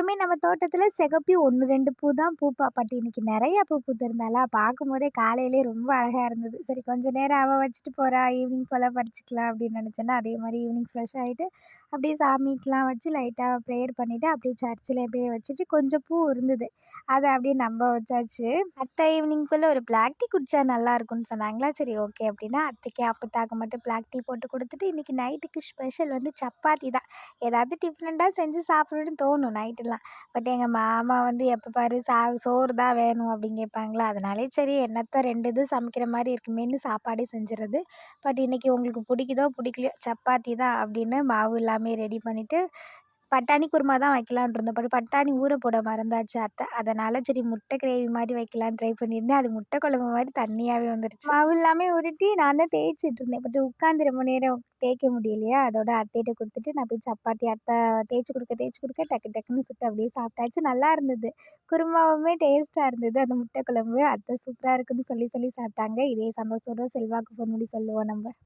எப்போவுமே நம்ம தோட்டத்தில் சிகப்பி ஒன்று ரெண்டு பூ தான் பூப்பா. பட் இன்றைக்கி நிறையா பூ பூத்திருந்தாலா பார்க்கும்போதே காலையிலே ரொம்ப அழகாக இருந்தது. சரி கொஞ்ச நேரம் அவள் வச்சுட்டு போகிறா ஈவினிங் போல் பறிச்சுக்கலாம் அப்படின்னு நினச்சேன்னா அதே மாதிரி ஈவினிங் ஃப்ரெஷ் ஆகிட்டு அப்படியே சாமிக்கெலாம் வச்சு லைட்டாக ப்ரேயர் பண்ணிவிட்டு அப்படியே சர்ச்சில் போய் வச்சுட்டு கொஞ்சம் பூ இருந்தது. அதை அப்படியே நம்ப வச்சாச்சு. அத்தை ஈவினிங் போல் ஒரு பிளாக் டீ குடித்தா நல்லா இருக்கும்னு சொன்னாங்களா? சரி ஓகே அப்படின்னா அத்தைக்கு அப்பத்தாக்க மட்டும் பிளாக் டீ போட்டு கொடுத்துட்டு இன்றைக்கி நைட்டுக்கு ஸ்பெஷல் வந்து சப்பாத்தி தான். ஏதாவது டிஃப்ரெண்ட்டாக செஞ்சு சாப்பிடணும்னு தோணும். நைட்டில் நைட்டெல்லாம் பட் எங்கள் மாமா வந்து எப்போ பாரு சா சோறு தான் வேணும் அப்படின்னு கேட்பாங்களா? அதனாலே சரி என்னத்த ரெண்டு இது சமைக்கிற மாதிரி இருக்குமேன்னு சாப்பாடே செஞ்சிடுறது பட் இன்றைக்கி உங்களுக்கு பிடிக்குதோ பிடிக்கலையோ சப்பாத்தி தான் அப்படின்னு மாவு எல்லாமே ரெடி பண்ணிவிட்டு பட்டாணி குருமா தான் வைக்கலான்னு இருந்தோம். பட் பட்டாணி ஊற போட மறந்தாச்சு அத்தை. அதனால் சரி முட்டை கிரேவி மாதிரி வைக்கலான்னு ட்ரை பண்ணியிருந்தேன். அது முட்டை குழம்பு மாதிரி தண்ணியாகவே வந்துருச்சு. மாவு எல்லாமே உருட்டி நான் தான் தேய்ச்சிட்டு இருந்தேன். பட் உட்காந்து ரொம்ப நேரம் தேய்க்க முடியலையா? அதோட அத்தைகிட்ட கொடுத்துட்டு நான் போய் சப்பாத்தி அத்தை தேய்ச்சி கொடுக்க தேய்ச்சி கொடுக்க டக்கு டக்குன்னு சுட்டு அப்படியே சாப்பிட்டாச்சு. நல்லா இருந்தது. குருமாவுமே டேஸ்ட்டாக இருந்தது. அந்த முட்டை குழம்பு. அத்தை சூப்பராக இருக்குன்னு சொல்லி சொல்லி சாப்பிட்டாங்க. இதே சந்தோஷத்தோட செல்வாக்கு ஃபோன் பண்ணி சொல்லுவோம் நம்ம.